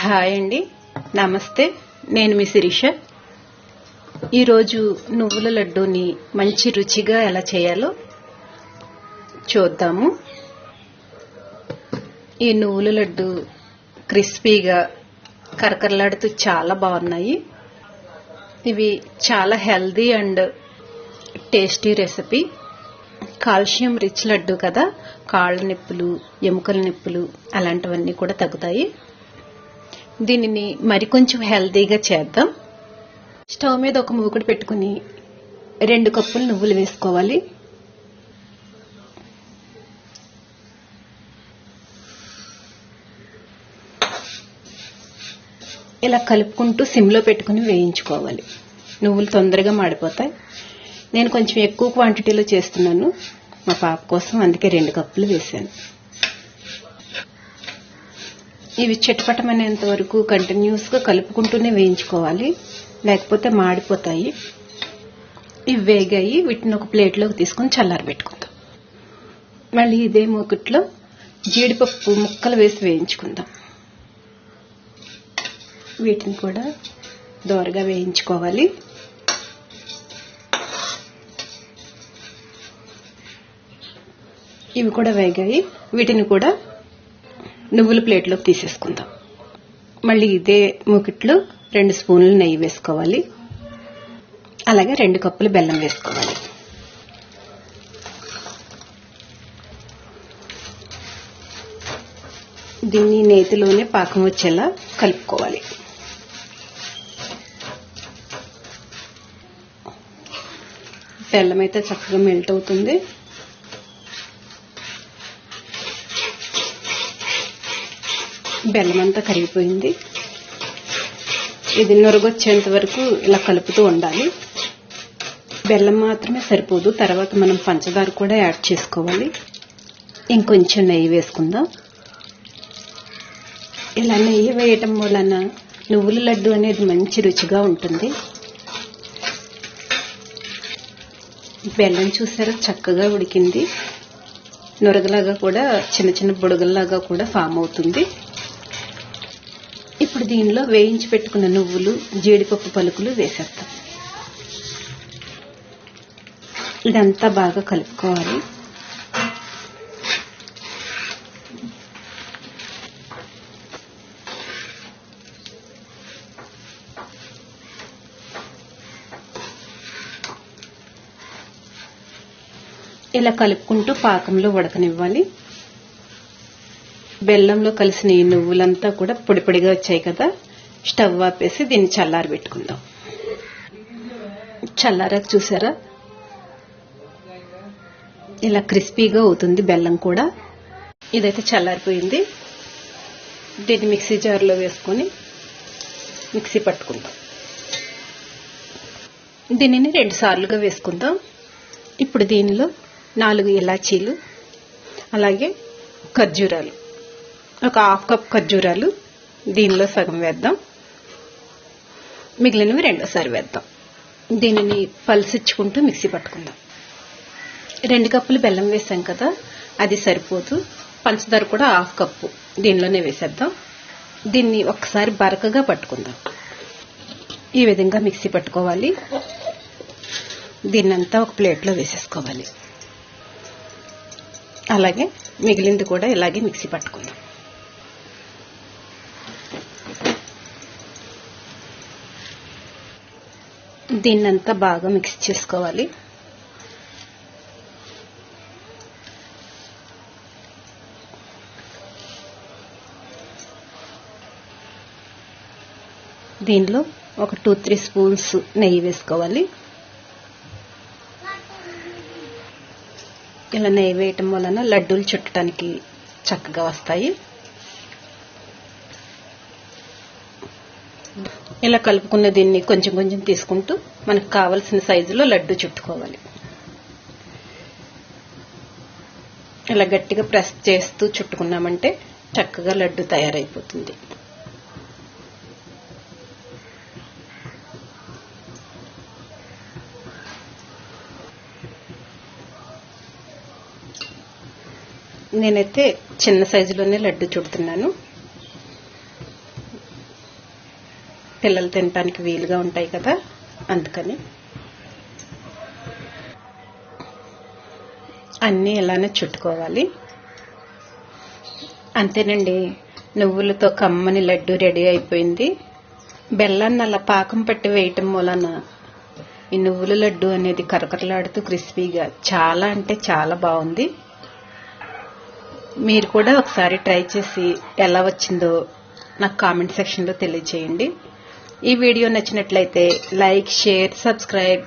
Hi అండి. నమస్తే. నేను మీ శిరీష. ఈరోజు నువ్వుల లడ్డూని మంచి రుచిగా ఎలా చేయాలో చూద్దాము. ఈ నువ్వుల లడ్డు క్రిస్పీగా కరకరలాడుతూ చాలా బాగున్నాయి. ఇవి చాలా healthy and tasty recipe. Calcium rich laddu కదా? కాళ్ళ నొప్పులు ఎముకల నొప్పులు అలాంటివన్నీ కూడా తగ్గుతాయి. దీనిని మరికొంచెం హెల్దీగా చేద్దాం. స్టవ్ మీద ఒక మూకుడు పెట్టుకుని రెండు కప్పులు నువ్వులు వేసుకోవాలి. ఇలా కలుపుకుంటూ సిమ్లో పెట్టుకుని వేయించుకోవాలి. నువ్వులు తొందరగా మాడిపోతాయి. నేను కొంచెం ఎక్కువ క్వాంటిటీలో చేస్తున్నాను. మా పాప కోసం అందుకే రెండు కప్పులు వేశాను. ఇవి చిటపటమనేంత వరకు కంటిన్యూస్గా కలుపుకుంటూనే వేయించుకోవాలి. లేకపోతే మాడిపోతాయి. ఇవి వేగాయి. వీటిని ఒక ప్లేట్లోకి తీసుకొని చల్లారి పెట్టుకుందాం. మళ్ళీ ఇదే మూకుట్లో జీడిపప్పు ముక్కలు వేసి వేయించుకుందాం. వీటిని కూడా దోరగా వేయించుకోవాలి. ఇవి కూడా వేగాయి. వీటిని కూడా నువ్వుల ప్లేట్లోకి తీసేసుకుందాం. మళ్ళీ ఇదే మూకిట్లో రెండు స్పూన్లు నెయ్యి వేసుకోవాలి. అలాగే రెండు కప్పులు బెల్లం వేసుకోవాలి. దీన్ని నేతిలోనే పాకం వచ్చేలా కలుపుకోవాలి. బెల్లం అయితే చక్కగా మెల్ట్ అవుతుంది. బెల్లం అంతా కరిగిపోయింది. ఇది నొరగొచ్చేంత వరకు ఇలా కలుపుతూ ఉండాలి. బెల్లం మాత్రమే సరిపోదు. తర్వాత మనం పంచదార కూడా యాడ్ చేసుకోవాలి. ఇంకొంచెం నెయ్యి వేసుకుందాం. ఇలా నెయ్యి వేయటం వలన నువ్వుల లడ్డు అనేది మంచి రుచిగా ఉంటుంది. బెల్లం చూసారా? చక్కగా ఉడికింది. నొరగలాగా కూడా చిన్న చిన్న బుడగల్లాగా కూడా ఫామ్ అవుతుంది. ఇప్పుడు దీనిలో వేయించి పెట్టుకున్న నువ్వులు జీడిపప్పు పలుకులు వేసేస్తాం. ఇదంతా బాగా కలుపుకోవాలి. ఇలా కలుపుకుంటూ పాకంలో ఉడకనివ్వాలి. బెల్లంలో కలిసిన ఈ నువ్వులంతా కూడా పొడి పొడిగా వచ్చాయి కదా. స్టవ్ ఆపేసి దీన్ని చల్లారి పెట్టుకుందాం. చల్లారాక చూసారా? ఇలా క్రిస్పీగా అవుతుంది బెల్లం కూడా. ఇదైతే చల్లారిపోయింది. దీన్ని మిక్సీ జార్లో వేసుకొని మిక్సీ పట్టుకుందాం. దీనిని రెండు సార్లుగా వేసుకుందాం. ఇప్పుడు దీనిలో నాలుగు ఇలాచీలు అలాగే ఖర్జూరాలు. ఒక హాఫ్ కప్ ఖర్జూరాలు దీనిలో సగం వేద్దాం. మిగిలినవి రెండోసారి వేద్దాం. దీనిని పల్సిచ్చుకుంటూ మిక్సీ పట్టుకుందాం. రెండు కప్పులు బెల్లం వేసాం కదా అది సరిపోదు. పంచదార కూడా హాఫ్ కప్పు. దీనిలోనే వేసేద్దాం. దీన్ని ఒకసారి బరకగా పట్టుకుందాం. ఈ విధంగా మిక్సీ పట్టుకోవాలి. దీన్నంతా ఒక ప్లేట్లో వేసేసుకోవాలి. అలాగే మిగిలింది కూడా ఇలాగే మిక్సీ పట్టుకుందాం. దీన్నంతా బాగా మిక్స్ చేసుకోవాలి. దీనిలో ఒక టూ త్రీ స్పూన్స్ నెయ్యి వేసుకోవాలి. ఇలా నెయ్యి వేయటం వలన లడ్డూలు చుట్టడానికి చక్కగా వస్తాయి. ఇలా కలుపుకున్న దీన్ని కొంచెం కొంచెం తీసుకుంటూ మనకు కావలసిన సైజులో లడ్డు చుట్టుకోవాలి. ఇలా గట్టిగా ప్రెస్ చేస్తూ చుట్టుకున్నామంటే చక్కగా లడ్డు తయారైపోతుంది. నేనైతే చిన్న సైజులోనే లడ్డు చుడుతున్నాను. పిల్లలు తినటానికి వీలుగా ఉంటాయి కదా అందుకని. అన్నీ ఇలానే చుట్టుకోవాలి. అంతేనండి నువ్వులతో కమ్మని లడ్డు రెడీ అయిపోయింది. బెల్లాన్ని అలా పాకం పట్టి వేయటం మూలన ఈ నువ్వుల లడ్డు అనేది కరకరలాడుతూ క్రిస్పీగా చాలా అంటే చాలా బాగుంది. మీరు కూడా ఒకసారి ట్రై చేసి ఎలా వచ్చిందో నాకు కామెంట్ సెక్షన్లో తెలియజేయండి. ఈ వీడియో నచ్చినట్లయితే లైక్ షేర్ సబ్స్క్రైబ్